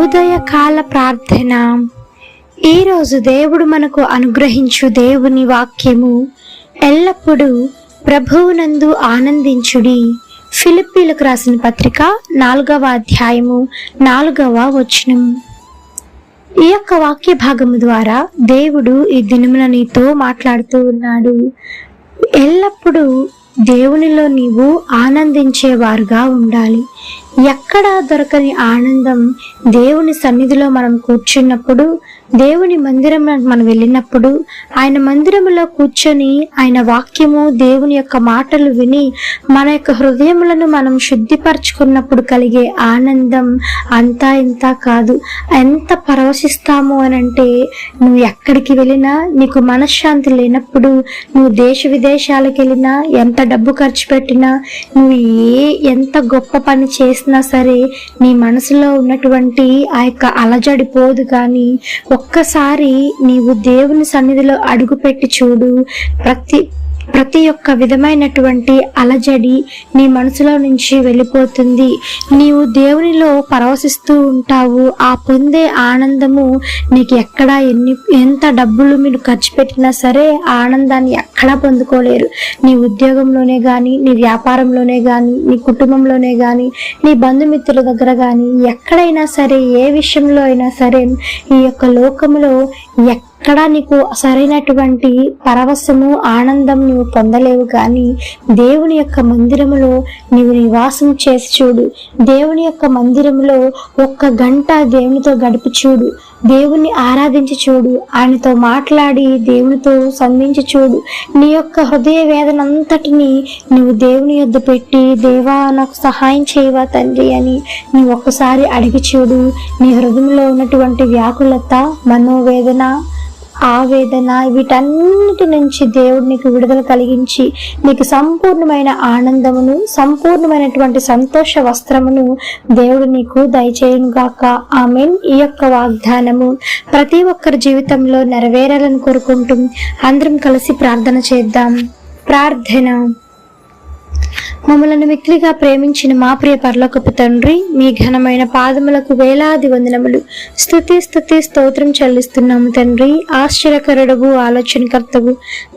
ఉదయకాల ప్రార్థన. ఈరోజు దేవుడు మనకు అనుగ్రహించు దేవుని వాక్యము ఎల్లప్పుడూ ప్రభువునందు ఆనందించుడి. ఫిలిప్పీలకు రాసిన పత్రిక నాలుగవ అధ్యాయము నాలుగవ వచనం. ఈ యొక్క వాక్య భాగము ద్వారా దేవుడు ఈ దినమున నీతో మాట్లాడుతూ ఉన్నాడు. ఎల్లప్పుడూ దేవునిలో నీవు ఆనందించేవారుగా ఉండాలి. ఎక్కడా దొరకని ఆనందం దేవుని సన్నిధిలో మనం కూర్చున్నప్పుడు దేవుని మందిరం మనం వెళ్ళినప్పుడు ఆయన మందిరములో కూర్చొని ఆయన వాక్యము దేవుని యొక్క మాటలు విని మన యొక్క హృదయములను మనం శుద్ధిపరచుకున్నప్పుడు కలిగే ఆనందం అంతా ఇంత కాదు. ఎంత పరవశిస్తాము అని అంటే నువ్వు ఎక్కడికి వెళ్ళినా నీకు మనశ్శాంతి లేనప్పుడు నువ్వు దేశ విదేశాలకు వెళ్ళినా ఎంత డబ్బు ఖర్చు పెట్టినా నువ్వు ఏ ఎంత గొప్ప పని చేసినా సరే నీ మనసులో ఉన్నటువంటి ఆ యొక్క అలజడి పోదు కానీ ఒక్కసారి నీవు దేవుని సన్నిధిలో అడుగుపెట్టి చూడు. ప్రతి ప్రతి ఒక్క విధమైనటువంటి అలజడి నీ మనసులో నుంచి వెళ్ళిపోతుంది. నీవు దేవునిలో పరవశిస్తూ ఉంటావు. ఆ పొందే ఆనందము నీకు ఎక్కడ ఎన్ని ఎంత డబ్బులు మీరు ఖర్చు పెట్టినా సరే ఆ ఆనందాన్ని ఎక్కడా పొందుకోలేరు. నీ ఉద్యోగంలోనే కానీ నీ వ్యాపారంలోనే కానీ నీ కుటుంబంలోనే కానీ నీ బంధుమిత్రుల దగ్గర కానీ ఎక్కడైనా సరే ఏ విషయంలో అయినా సరే ఈ యొక్క లోకంలో ఎక్క అక్కడ నీకు సరైనటువంటి పరవశము ఆనందం నువ్వు పొందలేవు కానీ దేవుని యొక్క మందిరములో నీవు నివాసం చేసి చూడు. దేవుని యొక్క మందిరములో ఒక్క గంట దేవునితో గడిపి చూడు. దేవుని ఆరాధించి చూడు. ఆయనతో మాట్లాడి దేవునితో సంధించి చూడు. నీ యొక్క హృదయ వేదన అంతటిని నువ్వు దేవుని యొద్ద పెట్టి దేవా నాకు సహాయం చేయవా తండ్రి అని నీ ఒక్కసారి అడిగి చూడు. నీ హృదయంలో ఉన్నటువంటి వ్యాకులత మనోవేదన ఆవేదన వీటన్నిటి నుంచి దేవుడు నీకు విడుదల కలిగించి నీకు సంపూర్ణమైన ఆనందమును సంపూర్ణమైనటువంటి సంతోష వస్త్రమును దేవుడు నీకు దయచేయునుగాక. ఆమె ఈ యొక్క వాగ్దానము ప్రతి ఒక్కరి జీవితంలో నెరవేరాలని కోరుకుంటూ అందరం కలిసి ప్రార్థన చేద్దాం. ప్రార్థన. మమ్మలను మిక్కిలిగా ప్రేమించిన మా ప్రియ పరలోకపు తండ్రి మీ ఘనమైన పాదములకు వేలాది వందనములు. స్థుతి స్థుతి స్తోత్రం చెల్లిస్తున్నాము తండ్రి. ఆశ్చర్యకరుడవు ఆలోచనకర్తవు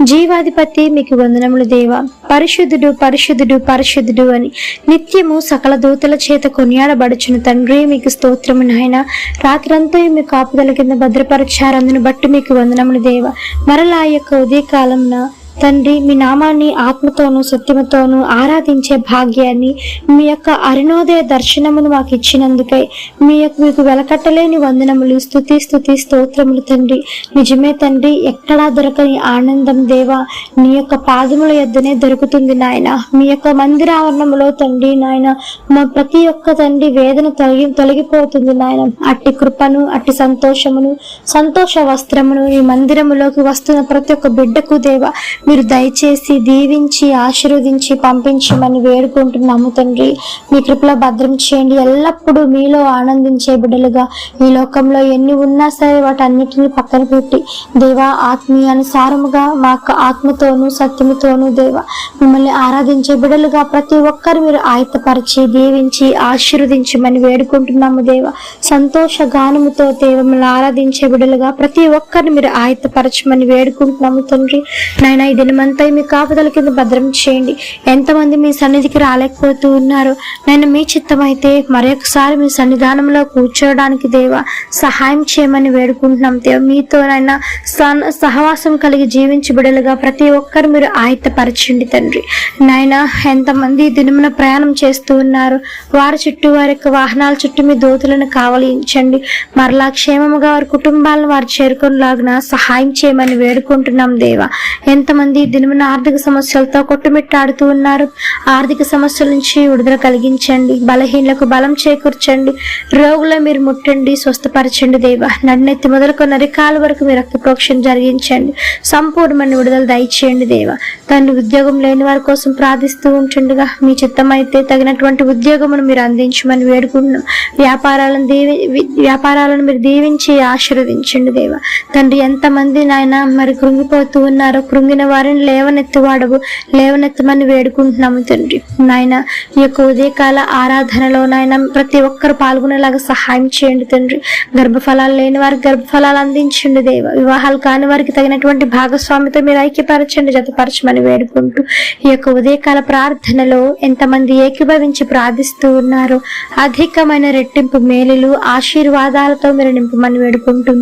జీవాధిపతి మీకు వందనములు దేవ. పరిశుద్ధుడు పరిశుద్ధుడు పరిశుద్ధుడు అని నిత్యము సకల దూతల చేత కొనియాడబడుచున్న తండ్రి మీకు స్తోత్రము నాయన. రాత్రంతా మీ కాపుదల కింద భద్రపరచారందును బట్టి మీకు వందనములు దేవ. మరలా ఆ యొక్క ఉదయకాలంన తండ్రి మీ నామాన్ని ఆత్మతోనూ సత్యముతోనూ ఆరాధించే భాగ్యాన్ని మీ యొక్క అరుణోదయ దర్శనమును మాకు ఇచ్చినందుకై మీ యొక్క మీకు వెలకట్టలేని వందనములు స్థుతి స్థుతి స్తోత్రములు తండ్రి. నిజమే తండ్రి ఎక్కడా దొరకని ఆనందం దేవా నీ యొక్క పాదముల యొద్దనే దొరుకుతుంది నాయన. మీ యొక్క మందిరావరణములో తండ్రి నాయన మా ప్రతి ఒక్క తండ్రి వేదన తొలగి తొలగిపోతుంది నాయన. అట్టి కృపను అట్టి సంతోషమును సంతోష వస్త్రమును ఈ మందిరములోకి వస్తున్న ప్రతి ఒక్క బిడ్డకు దేవా మీరు దయచేసి దీవించి ఆశీర్వదించి పంపించమని వేడుకుంటున్నాము తండ్రి. మీ కృపలో భద్రం చేయండి. ఎల్లప్పుడూ మీలో ఆనందించే బిడ్డలుగా ఈ లోకంలో ఎన్ని ఉన్నా సరే వాటన్నిటిని పక్కన పెట్టి దేవా ఆత్మీయానుసారముగా మా ఆత్మతోనూ సత్యముతోనూ దేవా మిమ్మల్ని ఆరాధించే బిడ్డలుగా ప్రతి ఒక్కరు మీరు ఆయత్తపరిచి దీవించి ఆశీర్వదించమని వేడుకుంటున్నాము దేవా. సంతోష గానముతో దేవ మిమ్మల్ని ఆరాధించే బిడ్డలుగా ప్రతి ఒక్కరిని మీరు ఆయత్తపరచమని వేడుకుంటున్నాము తండ్రి. నాయన ఈ దినమంతా మీ కాపుదల కింద భద్రం చేయండి. ఎంతమంది మీ సన్నిధికి రాలేకపోతూ ఉన్నారు నేను మీ చిత్తమైతే మరొకసారి మీ సన్నిధానంలో కూర్చోవడానికి దేవా సహాయం చేయమని వేడుకుంటున్నాం దేవ. మీతో నాయన సన్- సహవాసం కలిగి జీవించి బిడలుగా ప్రతి ఒక్కరు మీరు ఆయత్తపరచండి తండ్రి. నాయన ఎంతమంది దినమున ప్రయాణం చేస్తూ ఉన్నారు వారి చుట్టూ వారి యొక్క వాహనాల చుట్టూ మీ దోతులను కావలించండి. మరలా క్షేమముగా వారి కుటుంబాలను వారు చేరుకునేలాగున సహాయం చేయమని వేడుకుంటున్నాం దేవా. ఎంతమంది మంది దినమున ఆర్థిక సమస్యలతో కొట్టుమిట్టాడుతూ ఉన్నారు. ఆర్థిక సమస్యల నుంచి విడుదల కలిగించండి. బలహీనలకు బలం చేకూర్చండి. రోగుల మీరు ముట్టండి స్వస్థపరచండి దేవా. నడినెత్తి మొదలుకొని నరికాల వరకు మీ రక్త ప్రోక్షణ జరిగించండి. సంపూర్ణమైన విడుదల దయచేయండి దేవా. తండ్రి ఉద్యోగం లేని వారి కోసం ప్రార్థిస్తూ ఉంటుండగా మీ చిత్తమైతే తగినటువంటి ఉద్యోగమును మీరు అందించమని వేడుకుంటున్నాం. వ్యాపారాలను దీవి వ్యాపారాలను మీరు దీవించి ఆశీర్వదించండి దేవా. తండ్రి ఎంతమంది నాయన మరి కృంగిపోతూ ఉన్నారో కృంగిన వారిని లేవనెత్తి వాడవు. లేవనెత్తమని వేడుకుంటున్నాము తండ్రి. నాయన ఈ యొక్క ఉదయకాల ఆరాధనలో నాయన ప్రతి ఒక్కరు పాల్గొనేలాగా సహాయం చేయండి తండ్రి. గర్భఫలాలు లేని వారికి గర్భఫలాలు అందించండి దేవ. వివాహాలు కాని వారికి తగినటువంటి భాగస్వామితో మీరు ఐక్యపరచండి జతపరచమని వేడుకుంటూ ఈ యొక్క ఉదయకాల ప్రార్థనలో ఎంతమంది ఏకీభవించి ప్రార్థిస్తూ ఉన్నారో అధికమైన రెట్టింపు మేలులు ఆశీర్వాదాలతో మీరు నింపమని వేడుకుంటూ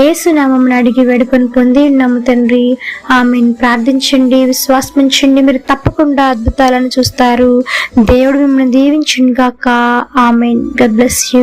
ఏసునామం అడిగి వేడుకొని పొంది ఉన్నాము తండ్రి. ఆమెను. ప్రార్థించండి విశ్వాసమించండి మీరు తప్పకుండా అద్భుతాలను చూస్తారు. దేవుడు మిమ్మల్ని దీవించండి గాక ఆమెన్. God bless you